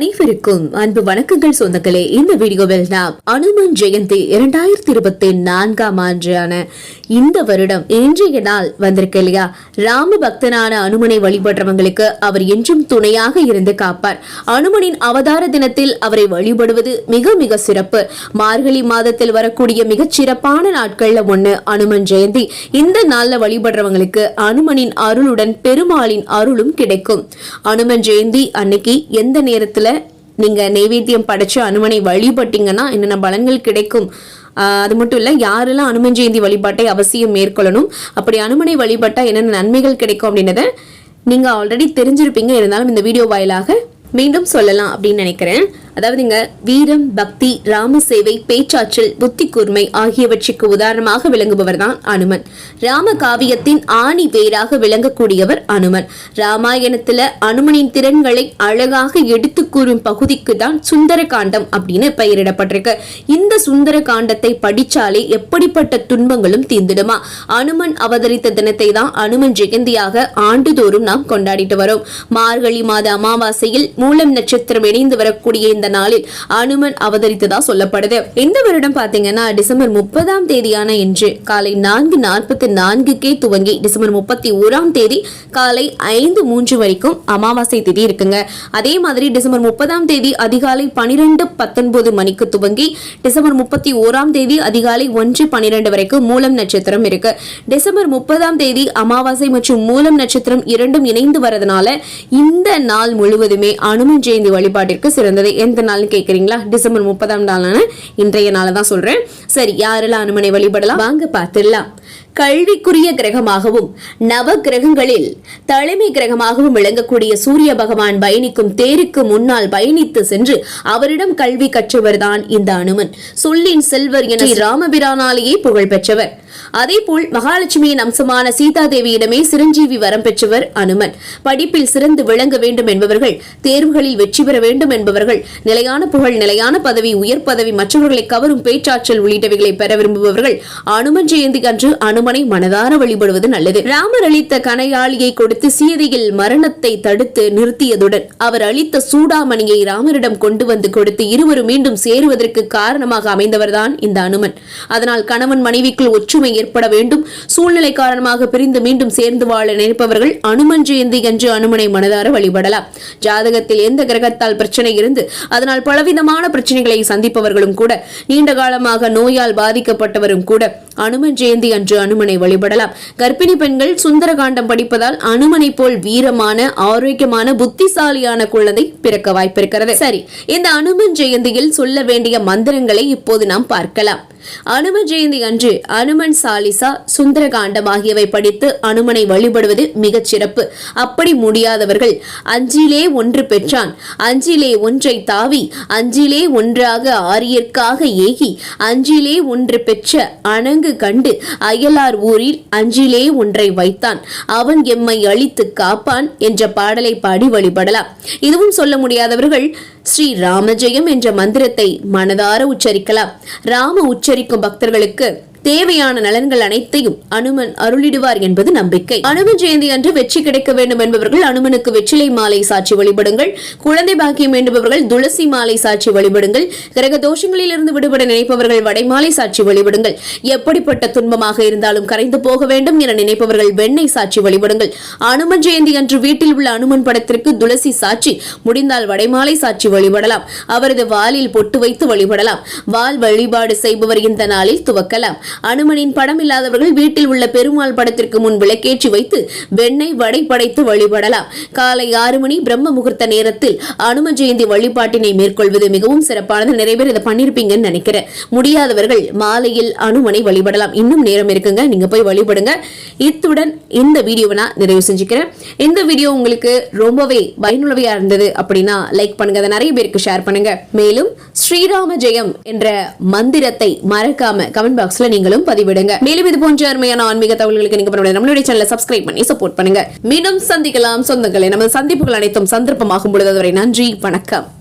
அனைவருக்கும் அன்பு வணக்கங்கள் சொந்தங்களே. இந்த வீடியோவில் நாம் அனுமன் ஜெயந்தி இரண்டாயிரத்தி இருபத்தி நான்காம் ஆண்டான இந்த வருடம் இன்றைய நாள் வந்திருக்கு இல்லையா? ராம பக்தனான அனுமனை வழிபடுறவங்களுக்கு அவர் என்றும் துணையாக இருந்து காப்பார். அனுமனின் அவதார தினத்தில் அவரை வழிபடுவது மிக மிக சிறப்பு. மார்கழி மாதத்தில் வரக்கூடிய மிகச் சிறப்பான நாட்கள்ல ஒண்ணு அனுமன் ஜெயந்தி. இந்த நாள்ல வழிபடுறவங்களுக்கு அனுமனின் அருளுடன் பெருமாளின் அருளும் கிடைக்கும். அனுமன் ஜெயந்தி அன்னைக்கு எந்த நேரத்துல நீங்க நெய்வேத்தியம் படைச்சு அனுமனை வழிபட்டீங்கன்னா என்னென்ன பலன்கள் கிடைக்கும்? அது மட்டும் இல்ல யாரெல்லாம் அனுமன் ஜெயந்தி வழிபாட்டை அவசியம் மேற்கொள்ளணும்? அப்படி அனுமனை வழிபட்டா என்னென்ன நன்மைகள் கிடைக்கும் அப்படின்றத நீங்க ஆல்ரெடி தெரிஞ்சிருப்பீங்க. இருந்தாலும் இந்த வீடியோ வாயிலாக மீண்டும் சொல்லலாம் அப்படின்னு நினைக்கிறேன். அதாவது வீரம் பக்தி ராம சேவை பேச்சாற்றல் புத்தி கூர்மை ஆகியவற்றுக்கு உதாரணமாக விளங்குபவர் தான் அனுமன். ராம காவியத்தின் ஆணி வேராக விளங்கக்கூடியவர் அனுமன். ராமாயணத்துல அனுமனின் திறன்களை அழகாக எடுத்து கூறும் பகுதிக்கு தான் சுந்தர காண்டம் அப்படின்னு பெயரிடப்பட்டிருக்கு. இந்த சுந்தர காண்டத்தை படிச்சாலே எப்படிப்பட்ட துன்பங்களும் தீர்ந்துடுமா? அனுமன் அவதரித்த தினத்தை தான் அனுமன் ஜெயந்தியாக ஆண்டுதோறும் நாம் கொண்டாடிட்டு வரோம். மார்கழி மாத அமாவாசையில் மூலம் நட்சத்திரம் இணைந்து வரக்கூடிய இந்த நாளில் அனுமன் அவதரித்ததா சொல்லப்படுது. இந்த வருடம் பாத்தீங்கன்னா டிசம்பர் முப்பதாம் தேதியான இன்று காலை நான்கு நாற்பத்தி நான்குக்கே துவங்கி டிசம்பர் முப்பத்தி ஓராம் தேதி காலை ஐந்து மூன்று வரைக்கும் அமாவாசை திதி இருக்குங்க. அதே மாதிரி டிசம்பர் முப்பதாம் தேதி அதிகாலை பனிரெண்டு பத்தொன்பது மணிக்கு துவங்கி டிசம்பர் முப்பத்தி ஓராம் தேதி அதிகாலை ஒன்று பனிரெண்டு வரைக்கும் மூலம் நட்சத்திரம் இருக்கு. டிசம்பர் முப்பதாம் தேதி அமாவாசை மற்றும் மூலம் நட்சத்திரம் இரண்டும் இணைந்து வரதுனால இந்த நாள் முழுவதுமே அனுமன் ஜெயந்தி வழிபாட்டிற்கு சிறந்தது. எந்த நாள்னு கேக்குறீங்களா? டிசம்பர் முப்பதாம் நாளான இன்றைய நாளை தான் சொல்றேன். சரி யாரெல்லாம் அனுமனை வழிபடலாம்? வாங்க பார்த்துடலாம். கல்விக்குரிய கிரகமாகவும் நவ கிரகங்களில் தலைமை கிரகமாகவும் விளங்கக்கூடிய சூரிய பகவான் பயணிக்கும் தேருக்கு முன்னால் பயணித்து சென்று அவரிடம் கல்வி கற்றவர்தான் இந்த அனுமன். சொல்லின் செல்வர் என ராமபிரானாலேயே புகழ் பெற்றவர் அதேபோல் மகாலட்சுமியின் அம்சமான சீதாதேவியிடமே சிரஞ்சீவி வரம் பெற்றவர் அனுமன். படிப்பில் சிறந்து விளங்க வேண்டும் என்பவர்கள் தேர்வுகளில் வெற்றி பெற வேண்டும் என்பவர்கள் நிலையான புகழ் நிலையான பதவி உயர் பதவி மற்றவர்களை கவரும் பேச்சாற்றல் உள்ளிட்டவைகளை பெற விரும்புபவர்கள் அனுமன் ஜெயந்தி அன்று அனுமனை மனதார வழிபடுவது நல்லது. ராமர் அளித்த கனையாளியை கொடுத்து சீதையில் மரணத்தை தடுத்து நிறுத்தியதுடன் அவர் அளித்த சூடாமணியை ராமரிடம் கொண்டு வந்து கொடுத்து இருவரும் மீண்டும் சேருவதற்கு காரணமாக அமைந்தவர்தான் இந்த அனுமன். அதனால் கணவன் மனைவிக்குள் ஒற்று ஒற்றுமை ஏற்பட வேண்டும். சூழ்நிலை காரணமாக பிரிந்து மீண்டும் சேர்ந்து வாழ நினைப்பவர்கள் அனுமன் ஜெயந்தி என்று அனுமனை மனதார வழிபடலாம். ஜாதகத்தில் எந்த கிரகத்தால் பிரச்சனை இருந்து அதனால் பலவிதமான பிரச்சனைகளை சந்திப்பவர்களும் கூட நீண்ட காலமாக நோயால் பாதிக்கப்பட்டவரும் கூட அனுமன் ஜெயந்தி அன்று அனுமனை வழிபடலாம். கர்ப்பிணி பெண்கள் சுந்தரகாண்டம் படிப்பதால் அனுமனை போல் வீரமான ஆரோக்கியமான புத்திசாலியான குழந்தை பிறக்க வாய்ப்பிருக்கிறது. சரி இந்த அனுமன் ஜெயந்தியில் சொல்ல வேண்டிய மந்திரங்களை இப்போது நாம் பார்க்கலாம். அனுமன் ஜெயந்தி அன்று அனுமன் சாலிசா சுந்தரகாண்டம் ஆகியவை படித்து அனுமனை வழிபடுவது மிகச் சிறப்பு. அப்படி முடியாதவர்கள் அஞ்சிலே ஒன்று பெற்றான். அஞ்சிலே ஒன்றை தாவி அஞ்சிலே ஒன்றாக ஆரியர்க்காக ஏகி அஞ்சிலே ஒன்று பெற்ற அணங்கு கண்டு அயலார் ஊரில் அஞ்சிலே ஒன்றை வைத்தான். அவன் எம்மை அழித்து காப்பான் என்ற பாடலை பாடி வழிபடலாம். இதுவும் சொல்ல முடியாதவர்கள் ஸ்ரீ ராமஜெயம் என்ற மந்திரத்தை மனதார உச்சரிக்கலாம். ராம உச்சரிக்கும் பக்தர்களுக்கு தேவையான நலன்கள் அனைத்தையும் அனுமன் அருளிடுவார் என்பது நம்பிக்கை. அனுமன் ஜெயந்தி அன்று வெற்றி கிடைக்க வேண்டும் என்பவர்கள் அனுமனுக்கு வெற்றிலை மாலை சாட்சி வழிபடுங்கள். குழந்தை பாக்கியம் வேண்டுபவர்கள் துளசி மாலை சாட்சி வழிபடுங்கள். கிரக தோஷங்களிலிருந்து விடுபட நினைப்பவர்கள் வடைமாலை சாட்சி வழிபடுங்கள். எப்படிப்பட்ட துன்பமாக இருந்தாலும் கரைந்து போக வேண்டும் என நினைப்பவர்கள் வெண்ணெய் சாட்சி வழிபடுங்கள். அனுமன் ஜெயந்தி அன்று வீட்டில் உள்ள அனுமன் படத்திற்கு துளசி சாட்சி முடிந்தால் வடைமாலை சாட்சி வழிபடலாம். அவரது வாலில் பொட்டு வைத்து வழிபடலாம். வால் வழிபாடு செய்பவர் இந்த நாளில் துவக்கலாம். அனுமனின் படம் இல்லாதவர்கள் வீட்டில் உள்ள பெருமாள் படத்திற்கு முன் விளக்கேற்றி வைத்து வெண்ணெய் வடை படைத்து வழிபடலாம். காலை ஆறு மணி பிரம்ம முகூர்த்த நேரத்தில் அனும ஜெயந்தி வழிபாட்டினை மேற்கொள்வது மிகவும் சிறப்பானது. நிறைய பேர் இதை பண்ணிருப்பீங்கன்னு நினைக்கிறேன். முடியாதவர்கள் மாலையில் அனுமனை வழிபடலாம். இன்னும் நேரம் இருக்குங்க. நீங்க போய் வழிபடுங்க. இத்துடன் இந்த வீடியோவை நான் நிறைவு செஞ்சுக்கிறேன். இந்த வீடியோ உங்களுக்கு ரொம்பவே பயனுள்ளவையா இருந்தது அப்படின்னா லைக் பண்ணுங்க. அதை நிறைய பேருக்கு ஷேர் பண்ணுங்க. மேலும் ஸ்ரீராம ஜெயம் என்ற மந்திரத்தை மறக்காம கமெண்ட் பாக்ஸ்ல நீங்களும் பதிவிடுங்க. மேலும் இது போன்ற அருமையான ஆன்மீக தகவல்களுக்கு நீங்க நம்மளுடைய சேனலை சப்ஸ்கிரைப் பண்ணி சப்போர்ட் பண்ணுங்க. மீண்டும் சந்திக்கலாம். சொந்தங்களை நமது சந்திப்புகள் அனைத்தும் சந்தர்ப்பமாகும் பொழுது அதுவரை நன்றி வணக்கம்.